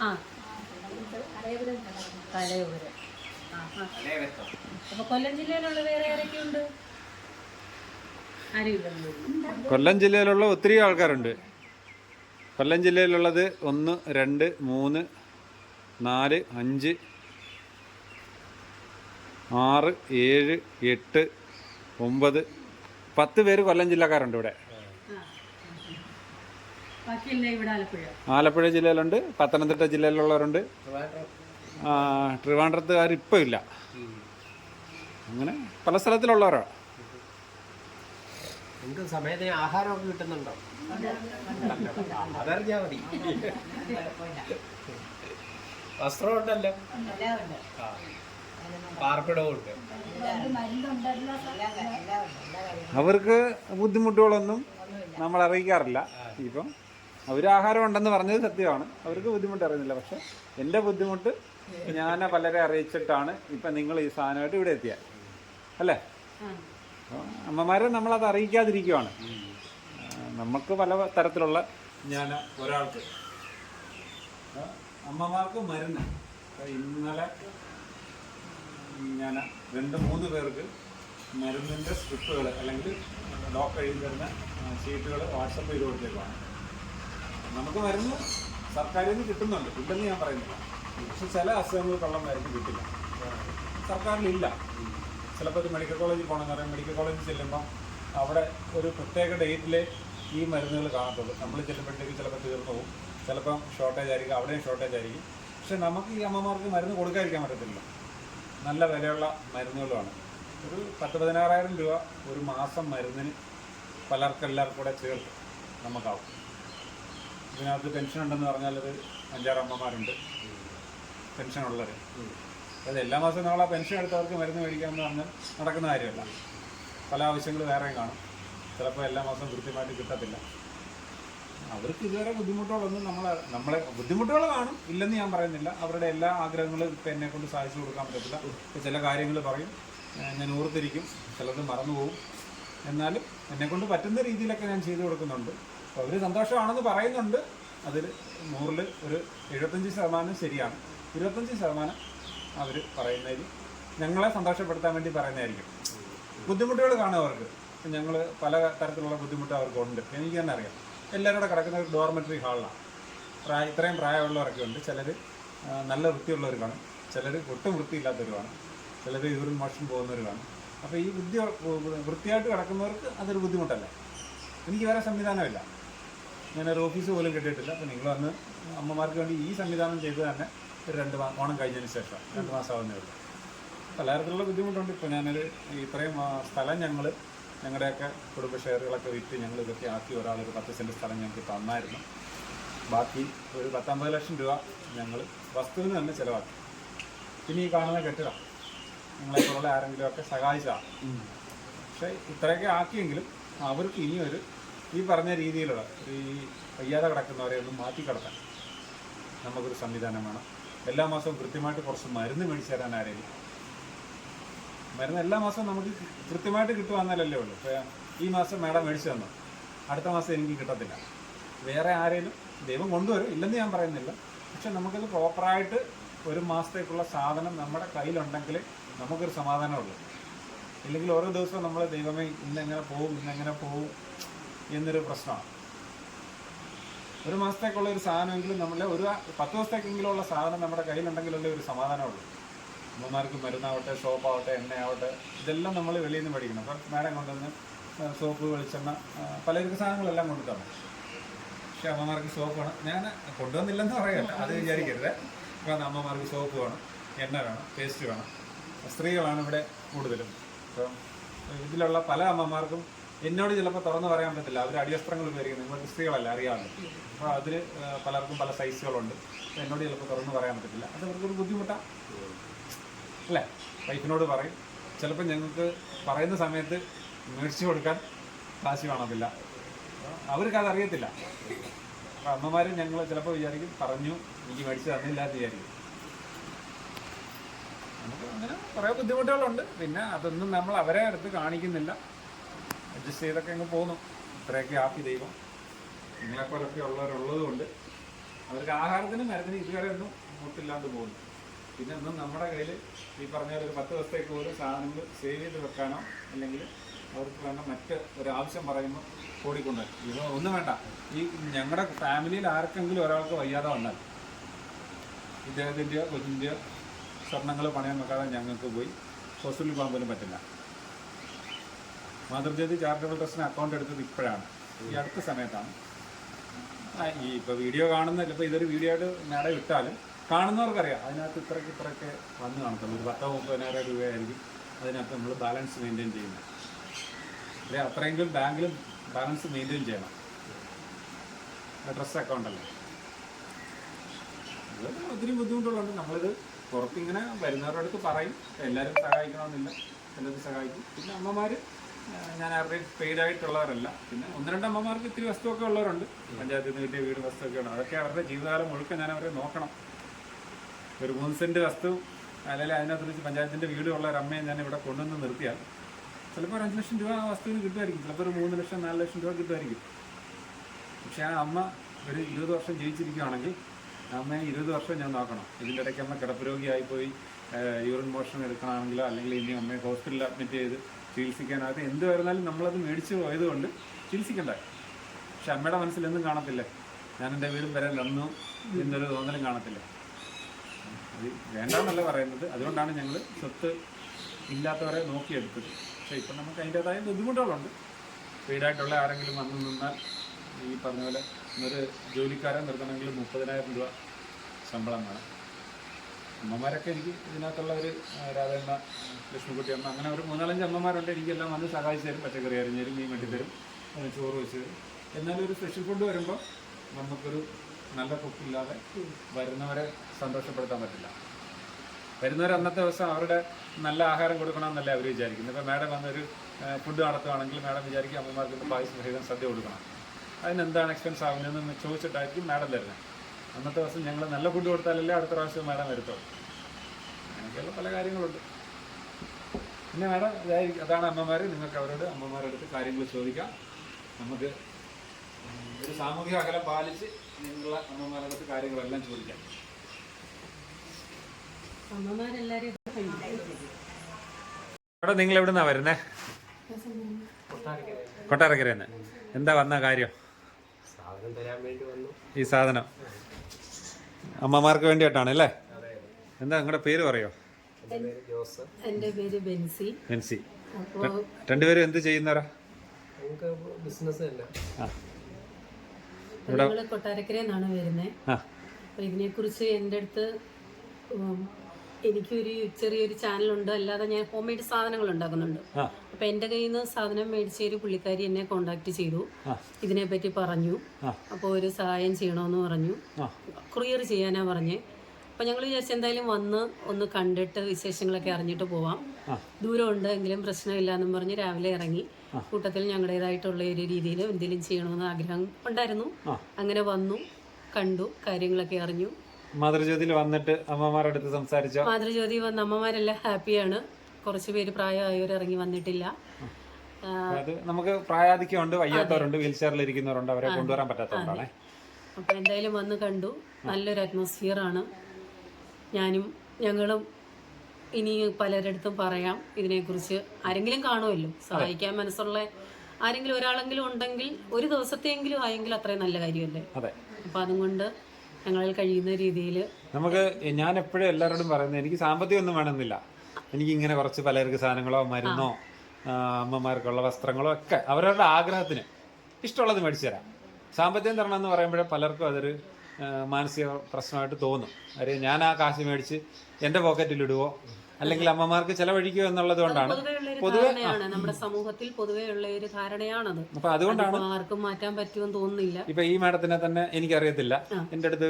ആ. അപ്പൊ കൊല്ലം ജില്ലയിലുള്ള വേറെ ആരൊക്കെയുണ്ട്? കൊല്ലം ജില്ലയിലുള്ള ഒത്തിരി ആൾക്കാരുണ്ട്. കൊല്ലം ജില്ലയിലുള്ളത് ഒന്ന് രണ്ട് മൂന്ന് നാല് അഞ്ച് ആറ് ഏഴ് എട്ട് ഒമ്പത് പത്ത് പേര് കൊല്ലം ജില്ലക്കാരുണ്ട് ഇവിടെ. ആലപ്പുഴ. ആലപ്പുഴ ജില്ലയിലുണ്ട് പത്തനംതിട്ട ജില്ലയിലുള്ളവരുണ്ട്. ട്രിവാൻഡ്രത്തുകാർ ഇപ്പം ഇല്ല. അങ്ങനെ പല സ്ഥലത്തിലുള്ളവരാണ് നിങ്ങൾക്ക് സമയത്തിന് ആഹാരമൊക്കെ കിട്ടുന്നുണ്ടോ? മതി. അവർക്ക് ബുദ്ധിമുട്ടുകളൊന്നും നമ്മൾ അറിയിക്കാറില്ല ഇപ്പം അവർ ആഹാരം ഉണ്ടെന്ന് പറഞ്ഞത് സത്യമാണ്. അവർക്ക് ബുദ്ധിമുട്ട് അറിയുന്നില്ല. പക്ഷെ എന്റെ ബുദ്ധിമുട്ട് ഞാൻ പലരെ അറിയിച്ചിട്ടാണ് ഇപ്പം നിങ്ങൾ ഈ സാധനമായിട്ട് ഇവിടെ എത്തിയ. അല്ലേ? അമ്മമാരെ നമ്മളത് അറിയിക്കാതിരിക്കുവാണ്. നമുക്ക് പല തരത്തിലുള്ള ഞാൻ ഒരാൾക്ക് അമ്മമാർക്ക് മരുന്ന്. ഇന്നലെ ഞാൻ രണ്ട് മൂന്ന് പേർക്ക് മരുന്നിന്റെ സ്ക്രിപ്റ്റുകൾ അല്ലെങ്കിൽ ഡോക്ടർ എഴുതി തരുന്ന ഷീറ്റുകൾ വാട്സപ്പ് ചെയ്ത് കൊടുത്തേക്കാണ് നമുക്ക് മരുന്ന് സർക്കാരിൽ നിന്ന് കിട്ടുന്നുണ്ട്. ഇല്ലെന്ന് ഞാൻ പറയുന്നില്ല. പക്ഷെ ചില അസുഖങ്ങൾക്കുള്ള മരുന്ന് കിട്ടില്ല. സർക്കാരിലില്ല. ചിലപ്പോൾ ഒരു മെഡിക്കൽ കോളേജിൽ പോകണമെന്ന് പറയാം മെഡിക്കൽ കോളേജിൽ ചെല്ലുമ്പോൾ അവിടെ ഒരു പ്രത്യേക ഡേറ്റിലെ ഈ മരുന്നുകൾ കാണത്തുള്ളൂ. നമ്മൾ ചെല്ലുമ്പോഴത്തേക്ക് ചിലപ്പോൾ തീർന്നു പോകും. ചിലപ്പം ഷോർട്ടേജ് ആയിരിക്കും. അവിടെയും ഷോർട്ടേജ് ആയിരിക്കും. പക്ഷെ നമുക്ക് ഈ അമ്മമാർക്ക് മരുന്ന് കൊടുക്കാതിരിക്കാൻ പറ്റത്തില്ല. നല്ല വിലയുള്ള മരുന്നുകളുമാണ്. ഒരു പത്ത് പതിനാറായിരം രൂപ ഒരു മാസം മരുന്നിന് പലർക്കെല്ലാവർക്കും കൂടെ ചേർത്ത് നമുക്കാവും. ഇതിനകത്ത് പെൻഷൻ ഉണ്ടെന്ന് പറഞ്ഞാൽ അത് അഞ്ചാറ് അമ്മമാരുണ്ട്. പെൻഷൻ ഉള്ളവർ അതായത് എല്ലാ മാസവും നമ്മൾ ആ പെൻഷൻ എടുത്തവർക്ക് മരുന്ന് മേടിക്കാമെന്ന് പറഞ്ഞാൽ നടക്കുന്ന കാര്യമല്ല. പല ആവശ്യങ്ങൾ വേറെയും കാണും. ചിലപ്പോൾ എല്ലാ മാസവും കൃത്യമായിട്ട് കിട്ടത്തില്ല. അവർക്ക് ഇതുവരെ ബുദ്ധിമുട്ടുകളൊന്നും നമ്മളെ നമ്മളെ ബുദ്ധിമുട്ടുകൾ കാണും. ഇല്ലെന്ന് ഞാൻ പറയുന്നില്ല. അവരുടെ എല്ലാ ആഗ്രഹങ്ങളും ഇപ്പം എന്നെ കൊണ്ട് സാധിച്ചു കൊടുക്കാൻ പറ്റത്തില്ല. ഇപ്പം ചില കാര്യങ്ങൾ പറയും. ഞാൻ ഓർത്തിരിക്കും ചിലത് മറന്നു പോകും എന്നാലും എന്നെക്കൊണ്ട് പറ്റുന്ന രീതിയിലൊക്കെ ഞാൻ ചെയ്തു കൊടുക്കുന്നുണ്ട്. അപ്പോൾ അവർ സന്തോഷമാണെന്ന് പറയുന്നുണ്ട്. അതിൽ നൂറിൽ ഒരു എഴുപത്തഞ്ച് ശതമാനം ശരിയാണ്. ഇരുപത്തഞ്ച് ശതമാനം അവർ പറയുന്നതിൽ ഞങ്ങളെ സന്തോഷപ്പെടുത്താൻ വേണ്ടി പറയുന്നതായിരിക്കും. ബുദ്ധിമുട്ടുകൾ കാണും അവർക്ക് ഞങ്ങൾ പല തരത്തിലുള്ള ബുദ്ധിമുട്ട് അവർക്കുണ്ട്. എനിക്ക് തന്നെ അറിയാം. എല്ലാവരും കൂടെ കിടക്കുന്ന ഒരു ഡോർമെറ്ററി ഹാളിലാണ് പ്രായ ഇത്രയും പ്രായമുള്ളവരൊക്കെ ഉണ്ട്. ചിലർ നല്ല വൃത്തിയുള്ളവർ കാണും. ചിലർ ഒട്ടും വൃത്തിയില്ലാത്തവർ കാണും. ചിലർ യൂറിൻ മോഷൻ പോകുന്നവർ കാണും. അപ്പോൾ ഈ ബുദ്ധി വൃത്തിയായിട്ട് കിടക്കുന്നവർക്ക് അതൊരു ബുദ്ധിമുട്ടല്ല. എനിക്ക് വേറെ സംവിധാനമില്ല. ഞാനൊരു ഓഫീസ് പോലും കിട്ടിയിട്ടില്ല. അപ്പോൾ നിങ്ങൾ വന്ന് അമ്മമാർക്ക് വേണ്ടി ഈ സംവിധാനം ചെയ്ത് തന്നെ ഒരു രണ്ട് മാ ഓണം കഴിഞ്ഞതിന് ശേഷം രണ്ട് മാസം ആവുന്നേ ഉള്ളൂ പലതരത്തിലുള്ള ബുദ്ധിമുട്ടുണ്ട്. ഇപ്പോൾ ഞാനൊരു ഇത്രയും സ്ഥലം ഞങ്ങൾ ഞങ്ങളുടെയൊക്കെ കുടുംബ ഷെയറുകളൊക്കെ വിറ്റ് ഞങ്ങൾ ഇതൊക്കെ ആക്കി ഒരാളൊരു പത്ത് സെന്റ് സ്ഥലം ഞങ്ങൾക്ക് തന്നായിരുന്നു. ബാക്കി ഒരു പത്തൊമ്പത് ലക്ഷം രൂപ ഞങ്ങൾ വസ്തുവിന് തന്നെ ചിലവാക്കി. പിന്നെ ഈ കാണുന്ന കെട്ടിടം നിങ്ങളെപ്പോലുള്ള ആരെങ്കിലുമൊക്കെ സഹായിച്ചതാണ്. പക്ഷേ ഇത്രയൊക്കെ ആക്കിയെങ്കിലും അവർക്ക് ഇനിയൊരു ഈ പറഞ്ഞ രീതിയിലുള്ള ഈ വയ്യാതെ കിടക്കുന്നവരെ ഒന്ന് മാറ്റി കിടത്താൻ നമുക്കൊരു സംവിധാനം വേണം. എല്ലാ മാസവും കൃത്യമായിട്ട് കുറച്ച് മരുന്ന് മേടിച്ചു തരാൻ ആരെങ്കിലും. മരുന്ന് എല്ലാ മാസവും നമുക്ക് കൃത്യമായിട്ട് കിട്ടുവാന്നാലല്ലേ ഉള്ളൂ. ഇപ്പോൾ ഈ മാസം മേഡം മേടിച്ചു തന്നു. അടുത്ത മാസം എനിക്ക് കിട്ടത്തില്ല. വേറെ ആരെങ്കിലും ദൈവം കൊണ്ടുവരും. ഇല്ലെന്ന് ഞാൻ പറയുന്നില്ല. പക്ഷെ നമുക്കത് പ്രോപ്പറായിട്ട് ഒരു മാസത്തേക്കുള്ള സാധനം നമ്മുടെ കയ്യിലുണ്ടെങ്കിൽ നമുക്കൊരു സമാധാനമുള്ളൂ ഇല്ലെങ്കിൽ ഓരോ ദിവസവും നമ്മൾ ദൈവമേ ഇന്നെങ്ങനെ പോകും ഇന്നെങ്ങനെ പോവും എന്നൊരു പ്രശ്നമാണ്. ഒരു മാസത്തേക്കുള്ള ഒരു സാധനമെങ്കിലും നമ്മളെ ഒരു പത്ത് ദിവസത്തേക്കെങ്കിലും ഉള്ള സാധനം നമ്മുടെ കയ്യിലുണ്ടെങ്കിലുള്ള ഒരു സമാധാനമുള്ളൂ. മൂന്നാർക്ക് മരുന്നാവട്ടെ സോപ്പാവട്ടെ എണ്ണയാവട്ടെ ഇതെല്ലാം നമ്മൾ വെളിയിൽ നിന്ന് മേടിക്കണം. അപ്പം മാഡം കൊണ്ടുവന്ന് സോപ്പ് വെളിച്ചെണ്ണ പലർക്ക് സാധനങ്ങളെല്ലാം കൊണ്ടു തന്നു പക്ഷെ അമ്മമാർക്ക് സോപ്പ് വേണം. ഞാൻ കൊണ്ടുവന്നില്ലെന്ന് പറയല്ല അത് വിചാരിക്കരുത്. കാരണം അമ്മമാർക്ക് സോപ്പ് വേണം എണ്ണ വേണം പേസ്റ്റ് വേണം. സ്ത്രീകളാണ് ഇവിടെ കൂടുതലും. അപ്പം ഇതിലുള്ള പല അമ്മമാർക്കും എന്നോട് ചിലപ്പോൾ തുറന്ന് പറയാൻ പറ്റില്ല. അവർ അടിയസ്ത്രങ്ങൾ ഉപയോഗിക്കുന്നത് നിങ്ങൾ സ്ത്രീകളല്ല അറിയാമല്ലോ. അപ്പോൾ അതിൽ പലർക്കും പല സൈസുകളുണ്ട്. എന്നോട് ചിലപ്പോൾ തുറന്ന് പറയാൻ പറ്റത്തില്ല. അത് അവർക്കൊരു ബുദ്ധിമുട്ടാണ് അല്ലേ? വൈഫിനോട് പറയും. ചിലപ്പോൾ ഞങ്ങൾക്ക് പറയുന്ന സമയത്ത് മേടിച്ചു കൊടുക്കാൻ കാശ് കാണത്തില്ല. അവർക്ക് അതറിയത്തില്ല അപ്പം അമ്മമാരും ഞങ്ങൾ ചിലപ്പോൾ വിചാരിക്കും പറഞ്ഞു എനിക്ക് മേടിച്ച് തന്നില്ല എന്ന് വിചാരിക്കും. നമുക്ക് അങ്ങനെ കുറേ ബുദ്ധിമുട്ടുകളുണ്ട്. പിന്നെ അതൊന്നും നമ്മൾ അവരെ അടുത്ത് കാണിക്കുന്നില്ല. അഡ്ജസ്റ്റ് ചെയ്തൊക്കെ അങ്ങ് പോകുന്നു. ഇത്രയൊക്കെ ആക്കി ദൈവം. നിങ്ങളെപ്പോലൊക്കെ ഉള്ളവരുള്ളത് കൊണ്ട് അവർക്ക് ആഹാരത്തിനും മരുന്നിനും ഇതുവരെ ഒന്നും മുട്ടില്ലാണ്ട് പോകുന്നു. പിന്നെ ഒന്നും നമ്മുടെ കയ്യിൽ ഈ പറഞ്ഞ ഒരു പത്ത് ദിവസത്തേക്ക് പോലും സാധനങ്ങൾ സേവ് ചെയ്ത് വെക്കാനോ അല്ലെങ്കിൽ അവർക്ക് വേണ്ട മറ്റ് ഒരു ആവശ്യം പറയുമ്പോൾ ഓടിക്കൊണ്ട് ഇത് ഒന്നും വേണ്ട. ഈ ഞങ്ങളുടെ ഫാമിലിയിൽ ആർക്കെങ്കിലും ഒരാൾക്ക് വയ്യാതെ വന്നാൽ ഇദ്ദേഹത്തിന്റെയോ കൊച്ചിന്റെയോ സ്വർണങ്ങൾ പണയം വെക്കാതെ ഞങ്ങൾക്ക് പോയി ഹോസ്പിറ്റലിൽ പോകാൻ പോലും പറ്റില്ല. മാതൃജ്യോതി ചാരിറ്റബിൾ ട്രസ്റ്റിന് അക്കൗണ്ട് എടുത്തത് ഇപ്പോഴാണ്. ഈ അടുത്ത സമയത്താണ്. ഈ ഇപ്പോൾ വീഡിയോ കാണുന്ന ഇപ്പോൾ ഇതൊരു വീഡിയോ ആയിട്ട് മേടം ഇട്ടാലും കാണുന്നവർക്കറിയാം. അതിനകത്ത് ഇത്രയ്ക്ക് ഇത്രയൊക്കെ വന്ന് കാണത്തുള്ളൂ. ഒരു പത്തോ മുപ്പതിനായിരം രൂപയായിരിക്കും അതിനകത്ത് നമ്മൾ ബാലൻസ് മെയിന്റെയിൻ ചെയ്യുന്നത്. അല്ലെ അത്രയെങ്കിലും ബാങ്കിലും ബാലൻസ് മെയിന്റെയിൻ ചെയ്യണം. ഡ്രസ് അക്കൗണ്ടല്ലേ അത് ഒത്തിരി ബുദ്ധിമുട്ടുള്ളതുകൊണ്ട് നമ്മളിത് പുറത്തിങ്ങനെ വരുന്നവരുടെ അടുത്ത് പറയും. എല്ലാവരും സഹായിക്കണമെന്നില്ല. എല്ലാവരും സഹായിക്കും. പിന്നെ അമ്മമാർ ഞാൻ ആരുടെയും പെയ്ഡ് ആയിട്ടുള്ളവരല്ല. പിന്നെ ഒന്ന് രണ്ട് അമ്മമാർക്ക് ഇത്തിരി വസ്തുവൊക്കെ ഉള്ളവരുണ്ട്. പഞ്ചായത്തിൽ നിന്ന് കിട്ടിയ വീട് വസ്തുവൊക്കെയാണ്. അതൊക്കെ അവരുടെ ജീവിതകാലം മുഴുക്കൻ ഞാൻ അവരെ നോക്കണം. ഒരു മൂന്ന് സെന്റ് വസ്തു അല്ലെങ്കിൽ അതിനകത്ത് പഞ്ചായത്തിന്റെ വീടുള്ള ഒരു അമ്മയെ ഞാൻ ഇവിടെ കൊണ്ടുവന്ന് നിർത്തിയാൽ ചിലപ്പോൾ ഒരു അഞ്ച് ലക്ഷം രൂപ ആ വസ്തുവിന് കിട്ടുമായിരിക്കും. ചിലപ്പോൾ ഒരു മൂന്ന് ലക്ഷം നാല് ലക്ഷം രൂപ കിട്ടുമായിരിക്കും. പക്ഷേ ആ അമ്മ ഒരു ഇരുപത് വർഷം ജീവിച്ചിരിക്കുകയാണെങ്കിൽ അമ്മയെ ഇരുപത് വർഷം ഞാൻ നോക്കണം. ഇതിന്റെ ഇടയ്ക്ക് അമ്മ കിടപ്പ് രോഗിയായിപ്പോയി. യൂറിൻ മോഷൻ എടുക്കണമെങ്കിലോ അല്ലെങ്കിൽ ഇനി അമ്മയെ ഹോസ്പിറ്റലിൽ അഡ്മിറ്റ് ചെയ്ത് ചികിത്സിക്കാനായിട്ട് എന്ത് വരുന്നാലും നമ്മളത് മേടിച്ച് പോയതുകൊണ്ട് ചികിത്സിക്കണ്ട. പക്ഷെ അമ്മയുടെ മനസ്സിലൊന്നും കാണത്തില്ല. ഞാൻ എന്റെ വീടും വരെ വന്നു എന്നൊരു തോന്നലും കാണത്തില്ല. അത് വേണ്ടെന്നല്ല പറയുന്നത്. അതുകൊണ്ടാണ് ഞങ്ങൾ സ്വത്ത് ഇല്ലാത്തവരെ നോക്കിയെടുത്തത്. പക്ഷേ ഇപ്പം നമുക്ക് അതിന്റെതായ ബുദ്ധിമുട്ടുകളുണ്ട്. വീടായിട്ടുള്ള ആരെങ്കിലും വന്നു നിന്നാൽ ഈ പറഞ്ഞ പോലെ ഒരു ജോലിക്കാരെ നിർത്തണമെങ്കിൽ മുപ്പതിനായിരം രൂപ ശമ്പളം വേണം. അമ്മമാരൊക്കെ എനിക്ക് ഇതിനകത്തുള്ള ഒരു ആ, രാധയമ്മ ലക്ഷ്മിക്കുട്ടി അമ്മ അങ്ങനെ ഒരു മൂന്നാലഞ്ച് അമ്മമാരുണ്ട്. എനിക്കെല്ലാം വന്ന് സഹായിച്ചു തരും. പച്ചക്കറി അരിഞ്ഞ് തരും മീൻ വെട്ടി തരും അതിന് ചോറ് വെച്ച് തരും. എന്നാലും ഒരു സ്പെഷ്യൽ ഫുഡ് വരുമ്പോൾ നമുക്കൊരു നല്ല കുക്കില്ലാതെ വരുന്നവരെ സന്തോഷപ്പെടുത്താൻ പറ്റില്ല. വരുന്നവർ അന്നത്തെ ദിവസം അവരുടെ നല്ല ആഹാരം കൊടുക്കണമെന്നല്ലേ അവർ വിചാരിക്കുന്നത്. ഇപ്പോൾ മാഡം വന്നൊരു ഫുഡ് നടത്തുകയാണെങ്കിൽ മാഡം വിചാരിക്കും അമ്മമാർക്ക് പായസം സഹിതം സദ്യ കൊടുക്കണം. അതിനെന്താണ് എക്സ്പെൻസ് ആകുന്നതെന്ന് ചോദിച്ചിട്ടായിരിക്കും മാഡം തരുന്നത്. അന്നത്തെ ദിവസം ഞങ്ങൾ നല്ല ഫുഡ് കൊടുത്താലല്ലേ അടുത്ത പ്രാവശ്യം മാഡം വരുത്തുള്ളൂ. അങ്ങനെയൊക്കെയുള്ള പല കാര്യങ്ങളുണ്ട്. പിന്നെ മാഡം ഇതായിരിക്കും അതാണ് അമ്മമാർ നിങ്ങൾക്ക് അവരോട് അമ്മമാരുടെ അടുത്ത് കാര്യങ്ങൾ ചോദിക്കാം. നമുക്ക് ഒരു സാമൂഹിക അകലം പാലിച്ച് നിങ്ങളുടെ അമ്മമാരുടെ അടുത്ത് കാര്യങ്ങളെല്ലാം ചോദിക്കാം. അവിടെ നിങ്ങൾ എവിടെ നിന്നാ വരുന്നേ? കൊട്ടാരക്കരന്ന് എന്താ വന്ന കാര്യം? സാധനം തരാൻ വേണ്ടി വന്നു. ഈ സാധനം. അമ്മമാർക്ക് വേണ്ടിയിട്ടാണ് അല്ലേ? എന്താ നിങ്ങളുടെ പേര് പറയോ? എന്റെ പേര് ജോസ് എന്റെ പേര് ബെൻസി മെൻസി രണ്ടുപേരും എന്ത് ചെയ്യുന്നവരാ? ബിസിനസ് കൊട്ടാരക്കരയിൽ നിന്നാണ് വരുന്നത്. ഇതിനെക്കുറിച്ച് എന്റെ അടുത്ത് എനിക്കൊരു ചെറിയൊരു ചാനലുണ്ട്. അല്ലാതെ ഞാൻ ഹോം മെയ്ഡ് സാധനങ്ങൾ ഉണ്ടാക്കുന്നുണ്ട്. അപ്പൊ എന്റെ എന്റെ കയ്യിൽ നിന്ന് സാധനം മേടിച്ച ഒരു പുള്ളിക്കാരി എന്നെ കോണ്ടാക്ട് ചെയ്തു. ഇതിനെ പറ്റി പറഞ്ഞു. അപ്പൊ അപ്പോൾ ഒരു സഹായം ചെയ്യണമെന്ന് പറഞ്ഞു. കൊറിയർ ചെയ്യാനാ പറഞ്ഞേ. അപ്പൊ ഞങ്ങൾ വിചാരിച്ചു എന്തായാലും വന്ന് ഒന്ന് കണ്ടിട്ട് വിശേഷങ്ങളൊക്കെ അറിഞ്ഞിട്ട് പോവാം. ദൂരം ഉണ്ട് എങ്കിലും പ്രശ്നമില്ല എന്നും പറഞ്ഞ് രാവിലെ ഇറങ്ങി. കൂട്ടത്തിൽ ഞങ്ങളുടേതായിട്ടുള്ള ഒരു രീതിയിൽ എന്തെങ്കിലും ചെയ്യണമെന്ന് ആഗ്രഹം ഉണ്ടായിരുന്നു. അങ്ങനെ വന്നു കണ്ടു കാര്യങ്ങളൊക്കെ അറിഞ്ഞു. മാതൃജ്യോതിയിൽ വന്നിട്ട് അമ്മമാരുടെ അടുത്ത് സംസാരിച്ചോ? മാതൃജ്യോതി വന്ന അമ്മമാരെല്ലാം ഹാപ്പിയാണ്. കുറച്ച് പേര് പ്രായമായവർ ഇറങ്ങി വന്നിട്ടില്ല. അത് നമുക്ക് പ്രായാധിക്യമുണ്ട് വയ്യാത്തവരുണ്ട് വീൽ ചെയറിൽ ഇരിക്കുന്നവരുണ്ട് അവരെ കൊണ്ടുവരാൻ പറ്റാത്തവരാണ് അപ്പോൾ എന്തായാലും വന്ന് കണ്ടു. നല്ലൊരു അറ്റ്മോസ്ഫിയർ ആണ്. ഞാനും ഞങ്ങളും ഇനി പലരിടത്തും പറയാം ഇതിനെക്കുറിച്ച്. ആരെങ്കിലും കാണുമല്ലോ? സഹായിക്കാൻ മനസ്സുള്ള ആരെങ്കിലും ഒരാളെങ്കിലും ഉണ്ടെങ്കിൽ ഒരു ദിവസത്തെയെങ്കിലും ആയെങ്കിൽ അത്രയും നല്ല കാര്യമല്ലേ? അതെ. അതും അതുകൊണ്ട് ഞങ്ങളിൽ കഴിയുന്ന രീതിയിൽ. നമുക്ക് ഞാൻ എപ്പോഴും എല്ലാവരോടും പറയുന്നത് എനിക്ക് സാമ്പത്തികം ഒന്നും വേണമെന്നില്ല. എനിക്ക് ഇങ്ങനെ കുറച്ച് പലർക്ക് സാധനങ്ങളോ മരുന്നോ അമ്മമാർക്കുള്ള വസ്ത്രങ്ങളോ ഒക്കെ അവരവരുടെ ആഗ്രഹത്തിന് ഇഷ്ടമുള്ളത് മേടിച്ചു തരാം. സാമ്പത്തികം തരണം എന്ന് പറയുമ്പോഴേ പലർക്കും അതൊരു മാനസിക പ്രശ്നമായിട്ട് തോന്നും. അതായത് ഞാൻ ആ കാശ് മേടിച്ച് എന്റെ പോക്കറ്റിലിടുവോ അല്ലെങ്കിൽ അമ്മമാർക്ക് ചെലവഴിക്കുക എന്നുള്ളത് കൊണ്ടാണ്. പൊതുവെ നമ്മുടെ സമൂഹത്തിൽ പൊതുവെ ഉള്ള ഒരു ധാരണയാണത്. അപ്പൊ അതുകൊണ്ടാണ് ആർക്കും മാറ്റാൻ പറ്റുമെന്ന് തോന്നുന്നില്ല. ഇപ്പൊ ഈ മാഡത്തിനെ തന്നെ എനിക്കറിയത്തില്ല. എന്റെ അടുത്ത്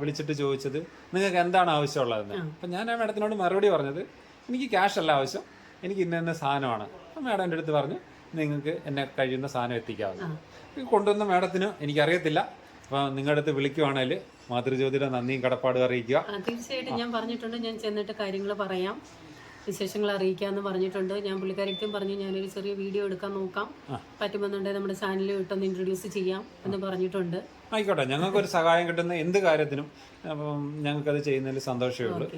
വിളിച്ചിട്ട് ചോദിച്ചത് നിങ്ങൾക്ക് എന്താണ് ആവശ്യമുള്ളതെന്ന്? അപ്പൊ ഞാൻ ആ മാഡത്തിനോട് മറുപടി പറഞ്ഞത് എനിക്ക് ക്യാഷ് അല്ല ആവശ്യം. എനിക്ക് ഇന്ന ഇന്ന സാധനമാണ്. അപ്പൊ മാഡം എന്റെ അടുത്ത് പറഞ്ഞു നിങ്ങൾക്ക് എന്നെ കഴിയുന്ന സാധനം എത്തിക്കാവുന്നു ഈ കൊണ്ടുവന്ന മാഡത്തിന് എനിക്കറിയത്തില്ല. അപ്പൊ നിങ്ങളുടെ അടുത്ത് വിളിക്കുവാണെങ്കിൽ മാതൃജ്യോതിയുടെ നന്ദിയും കടപ്പാടും അറിയിക്കുക. തീർച്ചയായിട്ടും ഞാൻ പറഞ്ഞിട്ടുണ്ട്. ഞാൻ ചെന്നിട്ട് കാര്യങ്ങൾ പറയാം. വിശേഷങ്ങൾ അറിയിക്കാന്ന് പറഞ്ഞിട്ടുണ്ട്. ഞാൻ പുള്ളിക്കാരിക്കും പറഞ്ഞു ഞാനൊരു ചെറിയ വീഡിയോ എടുക്കാൻ നോക്കാം. പറ്റുമെന്നുണ്ടെങ്കിൽ നമ്മുടെ ചാനലിൽ ഇട്ടൊന്ന് ഇൻട്രൊഡ്യൂസ് ചെയ്യാം എന്ന് പറഞ്ഞിട്ടുണ്ട്. ആയിക്കോട്ടെ. ഞങ്ങൾക്കൊരു സഹായം കിട്ടുന്ന എന്ത് കാര്യത്തിനും അത് ചെയ്യുന്നതിൽ സന്തോഷമേ ഉള്ളൂ.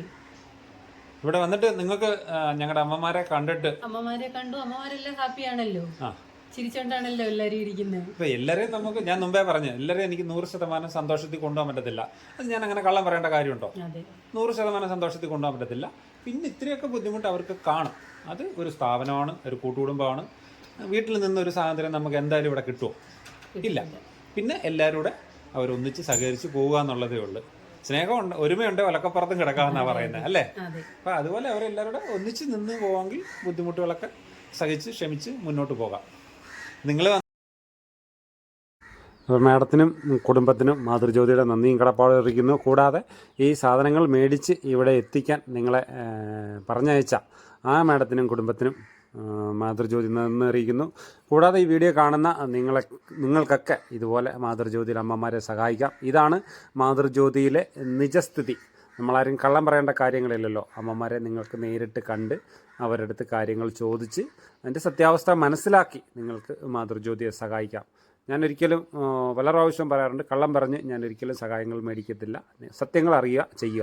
ഇവിടെ വന്നിട്ട് നിങ്ങൾക്ക് ഞങ്ങളുടെ അമ്മമാരെ കണ്ടിട്ട് അമ്മമാരെ കണ്ടു. അമ്മമാരെല്ലാം ഹാപ്പിയാണല്ലോ ആ. ചിരിച്ചോണ്ടാണല്ലോ എല്ലാരും ഇരിക്കുന്നത് ഇപ്പൊ എല്ലാരെയും നമുക്ക് ഞാൻ മുമ്പേ പറഞ്ഞു എല്ലാരെയും എനിക്ക് നൂറ് ശതമാനം സന്തോഷത്തിൽ കൊണ്ടുപോകാൻ പറ്റത്തില്ല. അത് ഞാൻ അങ്ങനെ കള്ളം പറയേണ്ട കാര്യമുണ്ടോ? നൂറ് ശതമാനം സന്തോഷത്തിൽ കൊണ്ടുപോകാൻ പറ്റത്തില്ല. പിന്നെ ഇത്രയൊക്കെ ബുദ്ധിമുട്ട് അവർക്ക് കാണും. അത് ഒരു സ്ഥാപനമാണ് ഒരു കൂട്ടുകുടുംബമാണ്. വീട്ടിൽ നിന്ന് ഒരു സാഹചര്യം നമുക്ക് എന്തായാലും ഇവിടെ കിട്ടുമോ ഇല്ല. പിന്നെ എല്ലാവരും കൂടെ അവരൊന്നിച്ച് സഹകരിച്ച് പോവുക എന്നുള്ളതേ ഉള്ളൂ. സ്നേഹമുണ്ട് ഒരുമയുണ്ട് ഒലക്കപ്പുറത്തും കിടക്കാമെന്നാണ് പറയുന്നത് അല്ലേ? അതെ. അപ്പോൾ അതുപോലെ അവരെല്ലാവരും കൂടെ ഒന്നിച്ച് നിന്ന് പോവാമെങ്കിൽ ബുദ്ധിമുട്ടുകളൊക്കെ സഹിച്ച് ക്ഷമിച്ച് മുന്നോട്ട് പോകാം. നിങ്ങൾ അപ്പോൾ മാഡത്തിനും കുടുംബത്തിനും മാതൃജ്യോതിയുടെ നന്ദിയും കടപ്പാടും അറിയിക്കുന്നു. കൂടാതെ ഈ സാധനങ്ങൾ മേടിച്ച് ഇവിടെ എത്തിക്കാൻ നിങ്ങളെ പറഞ്ഞയച്ച ആ മാഡത്തിനും കുടുംബത്തിനും മാതൃജ്യോതി നന്ദി അറിയിക്കുന്നു. കൂടാതെ ഈ വീഡിയോ കാണുന്ന നിങ്ങളെ നിങ്ങൾക്കൊക്കെ ഇതുപോലെ മാതൃജ്യോതിയുടെ അമ്മമാരെ സഹായിക്കാം. ഇതാണ് മാതൃജ്യോതിയിലെ നിജസ്ഥിതി. നമ്മളാരും കള്ളം പറയേണ്ട കാര്യങ്ങളില്ലല്ലോ. അമ്മമാരെ നിങ്ങൾക്ക് നേരിട്ട് കണ്ട് അവരുടെ അടുത്ത് കാര്യങ്ങൾ ചോദിച്ച് അതിന്റെ സത്യാവസ്ഥ മനസ്സിലാക്കി നിങ്ങൾക്ക് മാതൃജ്യോതിയെ സഹായിക്കാം. ഞാനൊരിക്കലും പല പ്രാവശ്യം പറയാറുണ്ട് കള്ളം പറഞ്ഞ് ഞാനൊരിക്കലും സഹായങ്ങൾ മേടിക്കത്തില്ല. സത്യങ്ങൾ അറിയുക ചെയ്യുക.